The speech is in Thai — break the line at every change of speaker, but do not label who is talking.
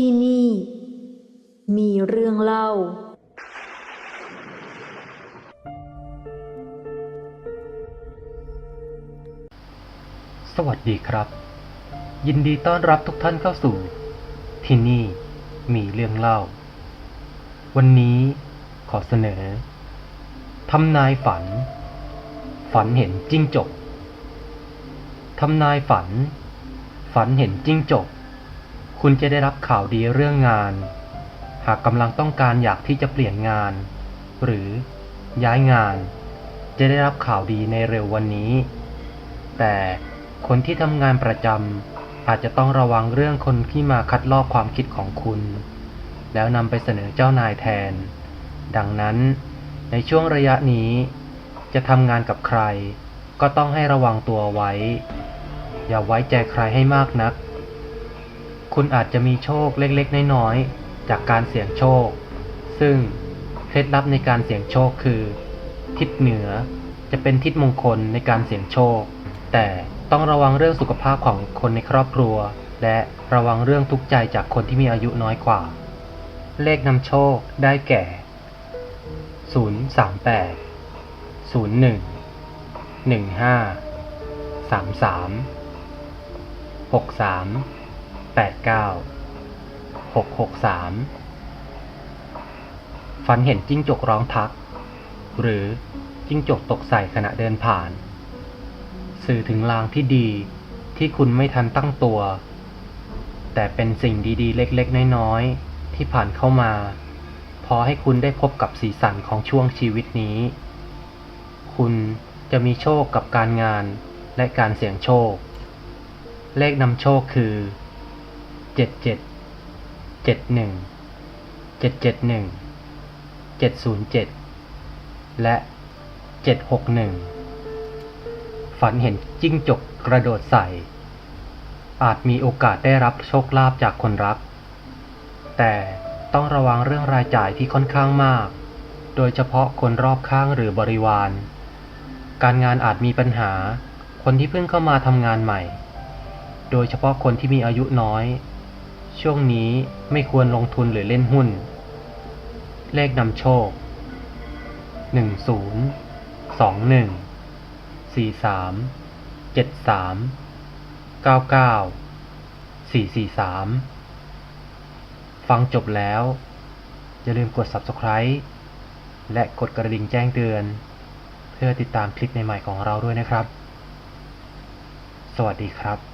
ที่นี่ มีเรื่องเล่า
สวัสดีครับ ยินดีต้อนรับทุกท่านเข้าสู่ ที่นี่มีเรื่องเล่า วันนี้ขอเสนอทำนายฝัน ฝันเห็นจิ้งจกทำนายฝัน ฝันเห็นจิ้งจก คุณจะได้รับข่าวดีเรื่องงาน หากกำลังต้องการอยากที่จะเปลี่ยนงาน หรือย้ายงาน จะได้รับข่าวดีในเร็ววันนี้ แต่คนที่ทำงานประจำอาจจะต้องระวังเรื่องคนที่มาคัดลอกความคิดของคุณ แล้วนำไปเสนอเจ้านายแทน ดังนั้นในช่วงระยะนี้ จะทำงานกับใคร ก็ต้องให้ระวังตัวไว้ อย่าไว้ใจใครให้มากนัก คุณอาจจะมีโชคเล็กๆ น้อยๆ จากการเสี่ยงโชค ซึ่งเคล็ดลับในการเสี่ยงโชคคือ ทิศเหนือจะเป็นทิศมงคลในการเสี่ยงโชค แต่ต้องระวังเรื่องสุขภาพของคนในครอบครัว และระวังเรื่องทุกข์ใจจากคนที่มีอายุน้อยกว่า เลขนำโชคได้แก่ 038 01 15 33 63 89 663ฝันเห็นจิ้งจกร้องทัก หรือจิ้งจกตกใส่ขณะเดินผ่าน สื่อถึงลางที่ดีที่คุณไม่ทันตั้งตัว แต่เป็นสิ่งดีๆ เล็กๆ น้อยๆ ที่ผ่านเข้ามา พอให้คุณได้พบกับสีสันของช่วงชีวิตนี้ คุณจะมีโชคกับการงานและการเสี่ยงโชค เลขนำโชคคือ 77 71 771 707และ761ฝันเห็นจิ้งจกกระโดดใส่ อาจมีโอกาสได้รับโชคลาภจากคนรัก แต่ต้องระวังเรื่องรายจ่ายที่ค่อนข้างมาก โดยเฉพาะคนรอบข้างหรือบริวาร การงานอาจมีปัญหา คนที่เพิ่งเข้ามาทำงานใหม่ โดยเฉพาะคนที่มีอายุน้อย ช่วงนี้ไม่ควรลงทุนหรือเล่นหุ้น เลขนำโชคหนึ่งศูนย์สองหนึ่งสี่สามเจ็ดสามเก้าเก้าสี่สี่สามฟังจบแล้ว อย่าลืมกด subscribe และกดกระดิ่งแจ้งเตือน เพื่อติดตามคลิปใหม่ๆของเราด้วยนะครับ สวัสดีครับ